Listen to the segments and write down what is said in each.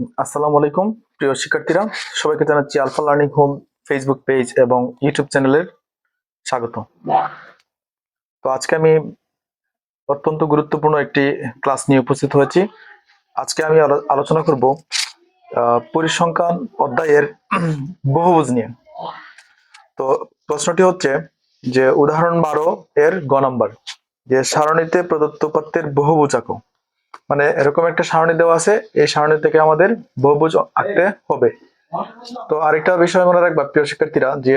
আসসালামু আলাইকুম, প্রিয় শিক্ষার্থীরা। সবাইকে জানাচ্ছি alpha learning home Facebook page এবং ইউটিউব চ্যানেলের স্বাগত। তো আজকে আমি অত্যন্ত গুরুত্বপূর্ণ একটি ক্লাস নিয়ে উপস্থিত হয়েছি। আজকে আমি আলোচনা করব পরিসংখ্যান অধ্যায়ের বহুভুজ নিয়ে। তো প্রশ্নটি হচ্ছে যে, উদাহরণ বারো এর গ নাম্বার, যে সারণীতে প্রদত্ত উপাত্তের বহুভুজ মানে এরকম একটা সারণি দেওয়া আছে, এই সারণি থেকে আমাদের বহুভুজ আঁকতে হবে। তো আরেকটা বিষয় মনে রাখবা, প্রিয় শিক্ষার্থীরা, যে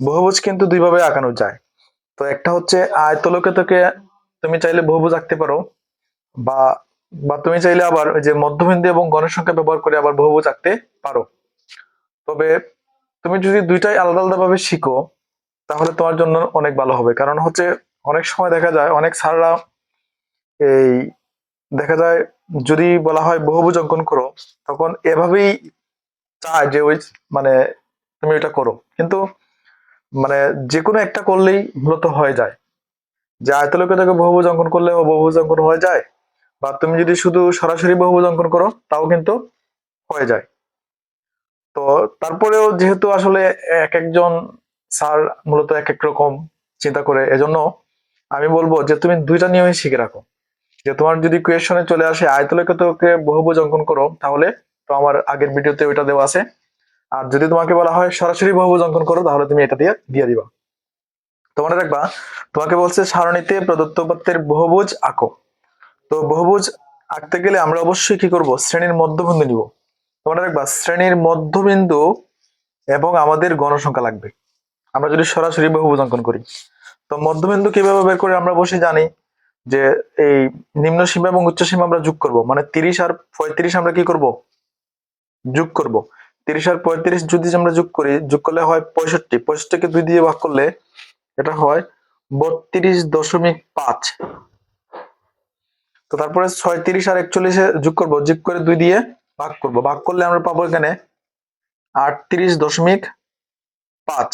বহুভুজ কিন্তু দুইভাবে আঁকানো যায়। তো একটা হচ্ছে আয়তলোকে থেকে তুমি চাইলে বহুভুজ আঁকতে পারো, বা বা তুমি চাইলে আবার যে মধ্যবিন্দু এবং গণের সংখ্যা ব্যবহার করে আবার বহুভুজ আঁকতে পারো। তবে তুমি যদি দুইটাই আলাদা আলাদা ভাবে শিখো, তাহলে তোমার জন্য অনেক ভালো হবে। কারণ হচ্ছে অনেক সময় দেখা যায়, অনেক স্যাররা এই দেখা যায় যদি বলা হয় বহুভুজ অঙ্কন করো, তখন এভাবেই চায় যে ওই মানে তুমি এটা করো। কিন্তু মানে যে কোনো একটা করলেই মূলত হয়ে যায়। যে আয়তলোকে থেকে বহুভুজ অঙ্কন করলে বহুভুজ অঙ্কন হয়ে যায়, বা তুমি যদি শুধু সরাসরি বহুভুজ অঙ্কন করো, তাও কিন্তু হয়ে যায়। তো তারপরেও যেহেতু আসলে এক একজন স্যার মূলত এক এক রকম চিন্তা করে, এজন্য আমি বলব যে তুমি দুইটা নিয়মই শিখে রাখো। যে তোমার যদি কোয়েশনে চলে আসে আয়তলেখে তোকে বহুভুজ অঙ্কন করো, তাহলে তো আমার আগের ভিডিওতে ওইটা দেওয়া আছে। আর যদি তোমাকে বলা হয় সরাসরি বহুভুজ অঙ্কন করো, তাহলে তুমি এটা দিয়ে দিয়ে দিবা। তো মনে রাখবা তোমাকে বলছে সারণীতে প্রদত্ত উপাত্তের বহুভুজ আঁকো। তো বহুভুজ আঁকতে গেলে আমরা অবশ্যই কি করব? শ্রেণির মধ্যবিন্দু নিব। তো মনে রাখবা শ্রেণির মধ্যবিন্দু এবং আমাদের গণসংখ্যা লাগবে। আমরা যদি সরাসরি বহুভুজ অঙ্কন করি। তো মধ্যবিন্দু কীভাবে বের করে আমরা অবশ্যই জানি? যে এই নিম্ন সীমা এবং উচ্চ সীমা আমরা যোগ করব। মানে তিরিশ আর পঁয়ত্রিশ আমরা কি করব? যোগ করব। তিরিশ আর পঁয়ত্রিশ যদি আমরা যোগ করি, যোগ করলে হয় পঁয়ষট্টি। পঁয়ষট্টিকে দুই দিয়ে ভাগ করলে এটা হয় বত্রিশ দশমিক পাঁচ। তো তারপরে ছয়ত্রিশ আর একচল্লিশে যোগ করব, যোগ করে দুই দিয়ে ভাগ করব। ভাগ করলে আমরা পাবো এখানে আটত্রিশ দশমিক পাঁচ।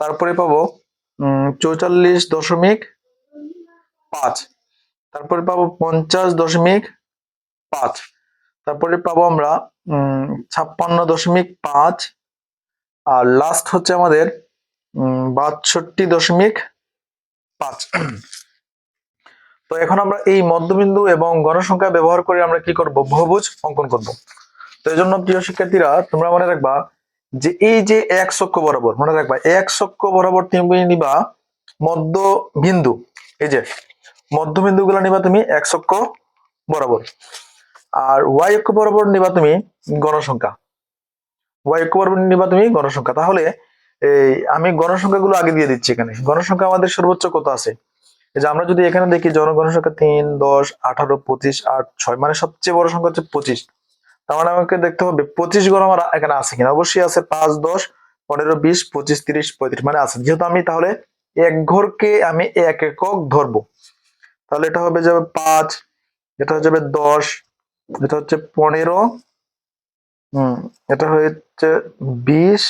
তারপরে পাবো চৌচল্লিশ দশমিক পাঁচ। তারপরে পাবো পঞ্চাশ দশমিক পাঁচ। তারপরে পাবো আমরা ছাপ্পান্ন দশমিক পাঁচ। আর লাস্ট হচ্ছে আমাদের বাষট্টি দশমিক পাঁচ। তো এখন আমরা এই মধ্যবিন্দু এবং গণসংখ্যা ব্যবহার করে আমরা কি করব? বহুভুজ অঙ্কন করব। তো এই জন্য প্রিয় শিক্ষার্থীরা, তোমরা মনে রাখবা যে এই যে এক চক্র বরাবর, মনে রাখবা এক চক্র বরাবর তুমি নিবা মধ্যবিন্দু। এই যে মধ্যবিন্দু গুলো নিবা তুমি এক চক্র বরাবর। আর ওয়াই অক্ষ বরাবর নিবা তুমি গণসংখ্যা। ওয়াই অক্ষ বরাবর নিবা তুমি গণসংখ্যা। তাহলে এই আমি গণসংখ্যাগুলো আগে দিয়ে দিচ্ছি এখানে। গণসংখ্যা আমাদের সর্বোচ্চ কত আছে? যে আমরা যদি এখানে দেখি জনগণসংখ্যা তিন, দশ, আঠারো, পঁচিশ, আট, ছয় মানে সবচেয়ে বড় সংখ্যা হচ্ছে পঁচিশ। তার মানে আমাকে দেখতে হবে পঁচিশ গণ আমার এখানে আছে কিনা? অবশ্যই আছে পাঁচ, দশ, পনেরো, বিশ, পঁচিশ, তিরিশ, পঁয়ত্রিশ মানে আছে। যেহেতু আমি তাহলে এক ঘরকে আমি এক একক ধরবো। তাহলে এটা হবে যাবে পাঁচ, এটা হয়ে যাবে দশ, এটা হচ্ছে পনেরো, হম, এটা হচ্ছে বিশ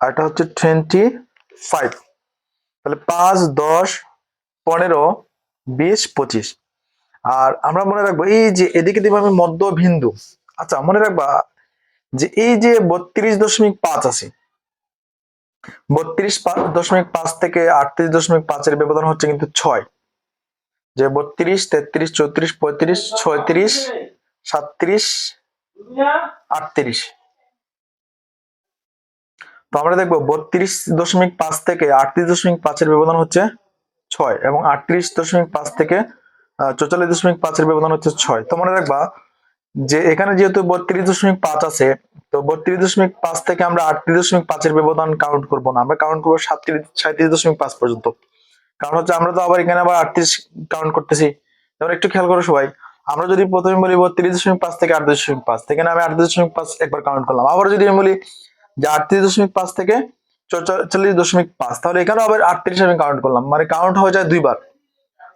আর এটা হচ্ছে টোয়েন্টি ফাইভ তাহলে পাঁচ, দশ, পনেরো, বিশ, পঁচিশ। আর আমরা মনে রাখব এই যে এদিকে দিব আমি মধ্যবিন্দু। আচ্ছা মনে রাখবা যে এই যে বত্রিশ দশমিক পাঁচ আছে, বত্রিশ দশমিক পাঁচ থেকে আটত্রিশ দশমিক পাঁচের ব্যবধান হচ্ছে কিন্তু ছয়। যে বত্রিশ তেত্রিশ, চৌত্রিশ, পঁয়ত্রিশ, ছয়ত্রিশ, সাতত্রিশ, আটত্রিশ। তো আমরা দেখব বত্রিশ দশমিক পাঁচ থেকে আটত্রিশ দশমিক পাঁচের ব্যবধান হচ্ছে ছয় এবং আটত্রিশ দশমিক পাঁচ থেকে চৌচল্লিশ দশমিক পাঁচের ব্যবধান হচ্ছে ছয়। তো মনে রাখবা যে এখানে যেহেতু বত্রিশ দশমিক পাঁচ আছে, তো বত্রিশ দশমিক পাঁচ থেকে আমরা আটত্রিশ দশমিক পাঁচের ব্যবধান কাউন্ট করব না। আমরা কাউন্ট করব সাতত্রিশ সাঁত্রিশ দশমিক পাঁচ পর্যন্ত। কারণ হচ্ছে আমরা তো আবার এখানে আবার আটত্রিশ কাউন্ট করতেছি। যেমন একটু খেয়াল করো সবাই, আমরা যদি প্রথমে বলি বত্রিশ দশমিক পাঁচ থেকে আট দশমিক পাঁচ থেকে আমি আটত্রিশ দশমিক পাঁচ একবার কাউন্ট করলাম। আবার যদি আমি বলি যে আটত্রিশ দশমিক পাঁচ থেকে চল্লিশ দশমিক পাঁচ, তাহলে এখানে আবার আটত্রিশ আমি কাউন্ট করলাম। মানে কাউন্ট হয়ে যায় দুইবার।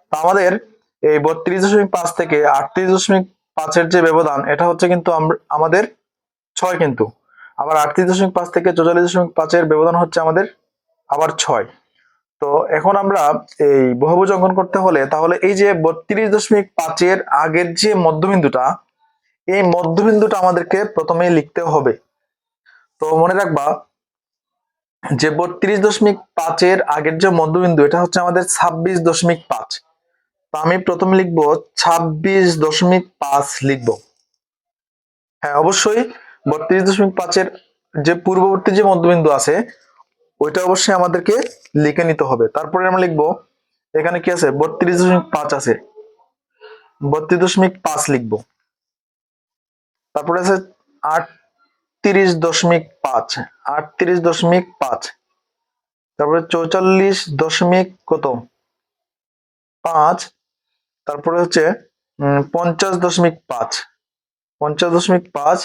তো আমাদের এই বত্রিশ দশমিক পাঁচ থেকে আটত্রিশ দশমিক পাঁচের যে ব্যবধান, এটা হচ্ছে কিন্তু আমাদের ছয় কিন্তু। আবার আটত্রিশ দশমিক পাঁচ থেকে চৌচল্লিশ দশমিক পাঁচের ব্যবধান হচ্ছে আমাদের আবার ছয়। তো এখন আমরা এই বহুভুজ অঙ্কন করতে হলে তাহলে এই যে বত্রিশ দশমিক পাঁচের আগের যে মধ্যবিন্দুটা, এই মধ্যবিন্দুটা আমাদেরকে প্রথমে লিখতে হবে। তো মনে রাখবা, যে বত্রিশ দশমিক পাঁচের আগের যে মধ্যবিন্দু, এটা হচ্ছে আমাদের ছাব্বিশ দশমিক পাঁচ। তো আমি প্রথমে লিখব ছাব্বিশ দশমিক পাঁচ লিখব। হ্যাঁ অবশ্যই বত্রিশ দশমিক পাঁচের যে পূর্ববর্তী যে মধ্যবিন্দু আছে ওইটা অবশ্যই আমাদেরকে লিখে নিতে হবে। তারপরে আমরা লিখব, এখানে কি আছে? বত্রিশ দশমিক পাঁচ আছে। বত্রিশ দশমিক পাঁচ লিখব। তারপরে আছে আটত্রিশ দশমিক পাঁচ। আটত্রিশ দশমিক পাঁচ। তারপরে চৌচল্লিশ দশমিক কত? পাঁচ। তারপরে হচ্ছে পঞ্চাশ দশমিক পাঁচ। পঞ্চাশ দশমিক পাঁচ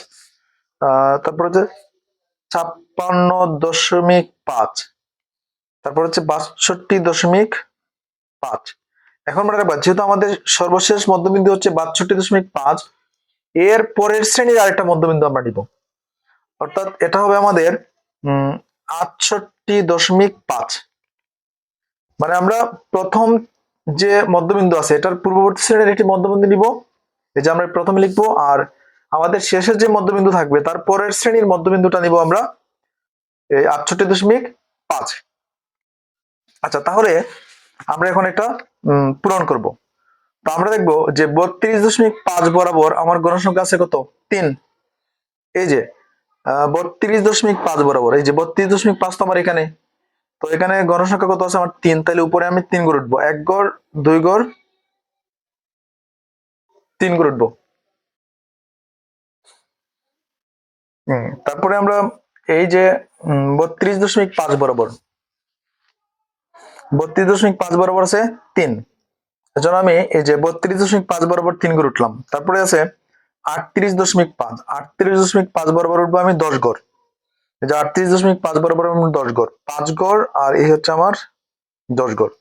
তারপরে হচ্ছে ছাপ্পান্ন দশমিক পাঁচ। তারপর হচ্ছে বাষট্টি দশমিক পাঁচ। এখন মনে রাখবা যেহেতু আমাদের সর্বশেষ মধ্যবিন্দু হচ্ছে বাষট্টি দশমিক পাঁচ, এর পরের শ্রেণির আরেকটা মধ্যবিন্দু আমরা নিব। অর্থাৎ এটা হবে আমাদের আটষট্টি দশমিক পাঁচ। মানে আমরা প্রথম যে মধ্যবিন্দু আছে, এটার পূর্ববর্তী শ্রেণির একটি মধ্যবিন্দু নিব। এই যে আমরা প্রথমে লিখব আর আমাদের শেষের যে মধ্যবিন্দু থাকবে, তার পরের শ্রেণির মধ্যবিন্দুটা নিব আমরা এই আটষট্টি দশমিক পাঁচ। আচ্ছা তাহলে আমরা এখন এটা পূরণ করব। তো আমরা দেখব যে বত্রিশ দশমিক পাঁচ বরাবর আমার গণসংখ্যা আছে কত? তিন। এই যে বত্রিশ দশমিক পাঁচ বরাবর, এই যে বত্রিশ দশমিক পাঁচ তো আমার এখানে। তো এখানে গণসংখ্যা কত আছে? আমার তিন। তাহলে উপরে আমি তিন গড় উঠবো। এক গড়, দুই গড়, তিন গড় উঠবো। তারপরে আমরা এই যে বত্রিশ দশমিক পাঁচ বরাবর। বত্রিশ দশমিক পাঁচ বরাবর আছে তিন। এজন্য আমি এই যে বত্রিশ দশমিক পাঁচ বরাবর তিন গড় উঠলাম। তারপরে আছে আটত্রিশ দশমিক পাঁচ। আটত্রিশ দশমিক পাঁচ বরাবর উঠবো আমি দশ গড়। এই যে আটত্রিশ দশমিক পাঁচ বরাবর আমি দশ গড়। পাঁচ গড় আর এই হচ্ছে আমার দশ গড়।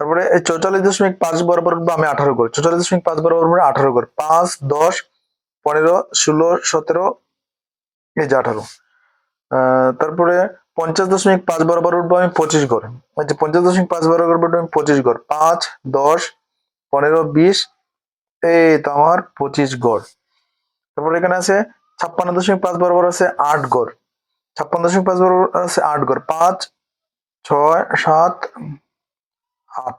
তারপরে এই চৌচল্লিশ দশমিক পাঁচ বরাবর উঠবো আমি আঠারো গড়। চৌচল্লিশ দশমিক পাঁচ বরাবর আঠারো গড়। পাঁচ, দশ, পনেরো, ষোলো, সতেরো এই যে আঠারো। তারপরে পঞ্চাশ দশমিক পাঁচ বরাবর উঠবো আমি পঁচিশ এই যে পঞ্চাশ দশমিক পাঁচ বরাবর উঠবো আমি পঁচিশ গড় পাঁচ, দশ, পনেরো, বিশ, এই তো আমার পঁচিশ গড় তারপরে এখানে আছে ছাপ্পান্ন দশমিক পাঁচ বরাবর আছে আট গড় ছাপ্পান্ন দশমিক পাঁচ বরাবর আছে আট গড় পাঁচ, ছয়, সাত, আট।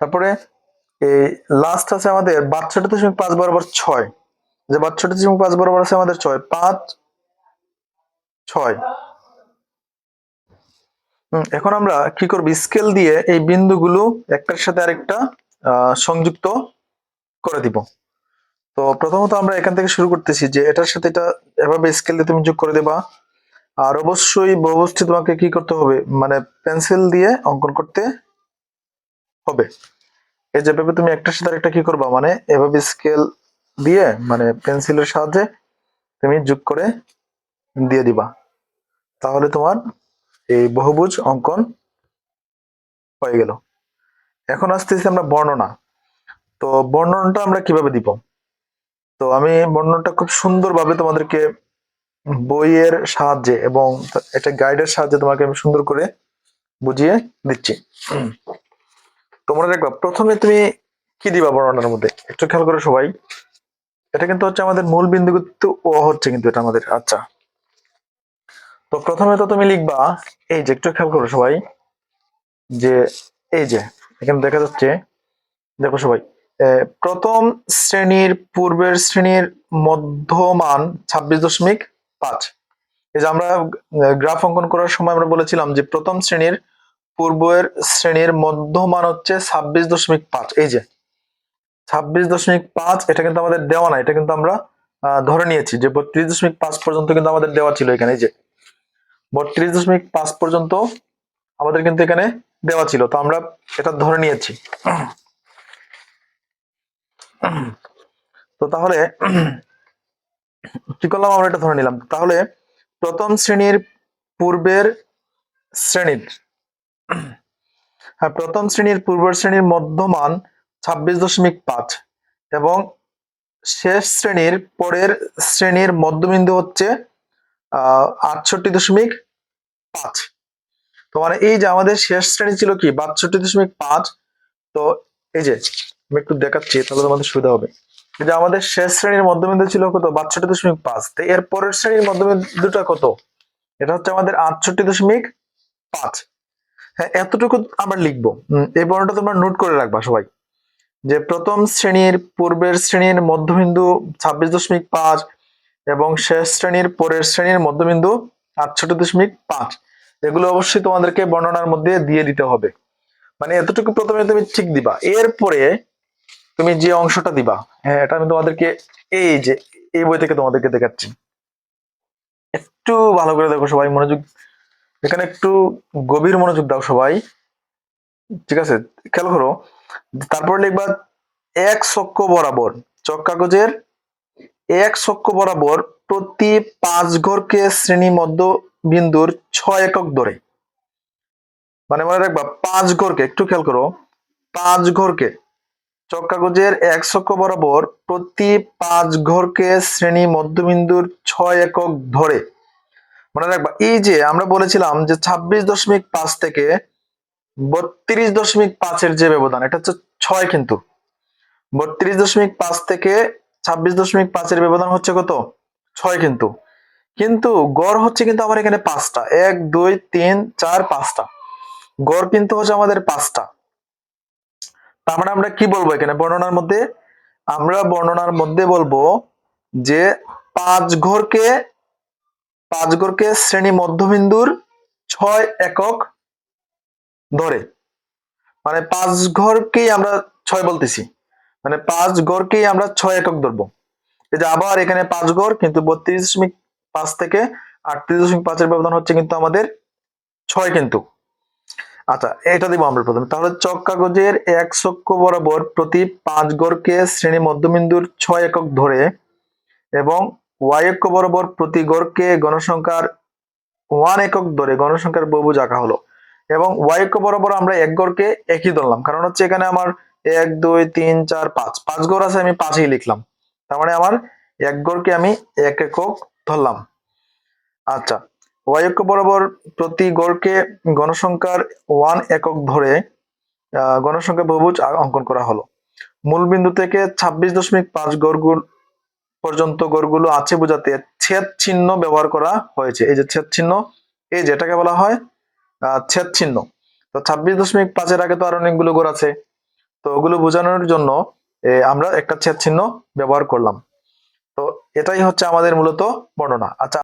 তারপরে এই লাস্ট আছে আমাদের বাষট্টি দশমিক পাঁচ বরাবর ছয়। যে বাষট্টি দশমিক পাঁচ বরাবর আছে, আমাদের ছয়। পাঁচ, ছয়। এখন আমরা কি করব? স্কেল দিয়ে এই বিন্দুগুলো একটার সাথে আরেকটা সংযুক্ত করে দিব। তো প্রথমত আমরা এখান থেকে শুরু করতেছি যে এটার সাথে এটা এভাবে স্কেল দিয়ে তুমি যোগ করে দেবা। আর অবশ্যই বহুবস্তু তোমাকে কি করতে হবে? মানে পেন্সিল দিয়ে অঙ্কন করতে হবে। এই যেভাবে তুমি একটার সাথে আরেকটা কি করবা? মানে এভাবে স্কেল দিয়ে মানে পেন্সিলের সাহায্যে তুমি যোগ করে দিয়ে দিবা। তাহলে তোমার এই বহুভুজ অঙ্কন হয়ে গেল। এখন আসতেছি আমরা বর্ণনা। তো বর্ণনাটা আমরা কীভাবে দিব? তো আমি বর্ণনাটা খুব সুন্দরভাবে তোমাদেরকে বইয়ের সাহায্যে এবং একটা গাইডের সাহায্যে তোমাকে আমি সুন্দর করে বুঝিয়ে দিচ্ছি। তোমরা দেখবা, প্রথমে তুমি কি দিবা বর্ণনার মধ্যে? একটু খেয়াল করো সবাই। এটা কিন্তু হচ্ছে আমাদের মূল বিন্দু কিন্তু ও হচ্ছে কিন্তু এটা আমাদের আচ্ছা। তো প্রথমে তো তুমি লিখবা, এই যে একটু খেয়াল করো সবাই, যে এই যে, এখানে দেখা যাচ্ছে, দেখো সবাই প্রথম শ্রেণির পূর্বের শ্রেণির মধ্যমান ছাব্বিশ দশমিক পাঁচ। এই যে আমরা গ্রাফ অঙ্কন করার সময় আমরা বলেছিলাম যে প্রথম শ্রেণির পূর্বের শ্রেণির মধ্যমান হচ্ছে ছাব্বিশ দশমিক পাঁচ, এই যে। ছাব্বিশ দশমিক পাঁচ, এটা কিন্তু আমাদের দেওয়া না এটা কিন্তু আমরা ধরে নিয়েছি যে বত্রিশ দশমিক পাঁচ পর্যন্ত কিন্তু আমাদের দেওয়া ছিল এখানে যে। বত্রিশ দশমিক পাঁচ পর্যন্ত আমাদের কিন্তু এখানে দেওয়া ছিল, তো আমরা এটা ধরে নিয়েছি। তো তাহলে, কি করলাম আমরা এটা ধরে নিলাম। তাহলে প্রথম শ্রেণির পূর্বের শ্রেণির হ্যাঁ প্রথম শ্রেণির পূর্বের শ্রেণির মধ্যমান ছাব্বিশ দশমিক পাঁচ এবং শেষ শ্রেণির পরের শ্রেণির মধ্যবিন্দু হচ্ছে আটষট্টি দশমিক পাঁচ। তো মানে এই যে আমাদের শেষ শ্রেণি ছিল কি, বাষট্টি দশমিক পাঁচ, তো এই যে আমি একটু দেখাচ্ছি, তাহলে তোমাদের সুবিধা হবে। এই যে আমাদের শেষ শ্রেণির মধ্যবিন্দু ছিল কত, বাষট্টি দশমিক পাঁচ। তো এর পরের শ্রেণির মধ্যবিন্দুটা কত? এটা হচ্ছে আমাদের আটষট্টি দশমিক পাঁচ। হ্যাঁ এতটুকু আমরা লিখব। এই বর্ণটা তোমরা নোট করে রাখবা সবাই। যে প্রথম শ্রেণির, পূর্বের শ্রেণির মধ্যবিন্দু ছাব্বিশ দশমিক পাঁচ এবং শেষ শ্রেণির, পরের শ্রেণির মধ্যবিন্দু আটষট্টি দশমিক পাঁচ। এগুলো অবশ্যই তোমাদেরকে বর্ণনার মধ্যে দিয়ে দিতে হবে। মানে এতটুকু প্রথমে তুমি ঠিক দিবা। এরপরে তুমি যে অংশটা দিবা হ্যাঁ এটা আমি তোমাদেরকে এই যে, এই বই থেকে তোমাদেরকে দেখাচ্ছি। একটু ভালো করে দেখো সবাই মনোযোগ, এখানে একটু গভীর মনোযোগ দাও সবাই। ঠিক আছে? খেয়াল করো তারপর লিখবা এক চক্র বরাবর, চক কাগজের এক চক্র বরাবর প্রতি পাঁচ ঘরকে শ্রেণি মধ্য বিন্দুর ছয় একক ধরে মানে মনে রাখবা, পাঁচ ঘরকে, একটু খেয়াল করো, পাঁচ ঘরকে কাগজের এক চক্র বরাবর প্রতি পাঁচ ঘরকে শ্রেণি মধ্যবিন্দুর ছয় একক ধরে। মনে রাখবা, এই যে আমরা বলেছিলাম যে ছাব্বিশ দশমিক পাঁচ থেকে বত্রিশ দশমিক পাঁচের যে ব্যবধান, এটা হচ্ছে ছয় কিন্তু। বত্রিশ দশমিক পাঁচ থেকে ছাব্বিশ দশমিক পাঁচের ব্যবধান হচ্ছে কত? ছয় কিন্তু। কিন্তু গড় হচ্ছে কিন্তু আমার এখানে পাঁচটা। এক, দুই, তিন, চার, পাঁচটা। গড় কিন্তু হচ্ছে আমাদের পাঁচটা। তার মানে আমরা কি বলব এখানে বর্ণনার মধ্যে? আমরা বর্ণনার মধ্যে বলব যে পাঁচ ঘরকে পাঁচ ঘরকে শ্রেণি মধ্যবিন্দুর ছয় একক ধরে। মানে পাঁচ ঘরকেই আমরা ছয় বলতেছি। মানে পাঁচ ঘরকেই আমরা ছয় একক ধরবো। এই যে আবার এখানে পাঁচ ঘর, কিন্তু বত্রিশ দশমিক পাঁচ থেকে আটত্রিশ দশমিক পাঁচের ব্যবধান হচ্ছে কিন্তু আমাদের ছয় কিন্তু। আচ্ছা এটা দিব আমরা প্রথমে। তাহলে চক কাগজের এক চক্র বরাবর প্রতি পাঁচ গড়কে শ্রেণি মধ্যবিন্দুর ছয় একক ধরে এবং ওয়াই অক্ষ বরাবর প্রতি গড়কে গণসংখ্যার ওয়ান একক ধরে গণসংখ্যার বহুভুজ আঁকা হলো। এবং ওয়াই অক্ষ বরাবর আমরা এক গড়কে একই ধরলাম। কারণ হচ্ছে এখানে আমার এক, দুই, তিন, চার, পাঁচ। পাঁচ গড় আছে, আমি পাঁচই লিখলাম। তার মানে আমার এক গড়কে আমি এক একক ধরলাম। আচ্ছা ওয়াই অক্ষ বরাবর প্রতি গড়কে গণসংখ্যার ওয়ান একক ধরে গণসংখ্যা বহুভুজ অঙ্কন করা হলো। মূল বিন্দু থেকে ছাব্বিশ দশমিক পাঁচ গড়গুলো পর্যন্ত গড়গুলো আছে বোঝাতে ছেদ চিহ্ন ব্যবহার করা হয়েছে। এই যে ছেদ চিহ্ন, এই যেটাকে বলা হয় ছেদ চিহ্ন। তো ছাব্বিশ দশমিক পাঁচের আগে তো আর অনেকগুলো গোড় আছে। তো ওগুলো বোঝানোর জন্য আমরা একটা ছেদ চিহ্ন ব্যবহার করলাম। তো এটাই হচ্ছে আমাদের মূলত বর্ণনা। আচ্ছা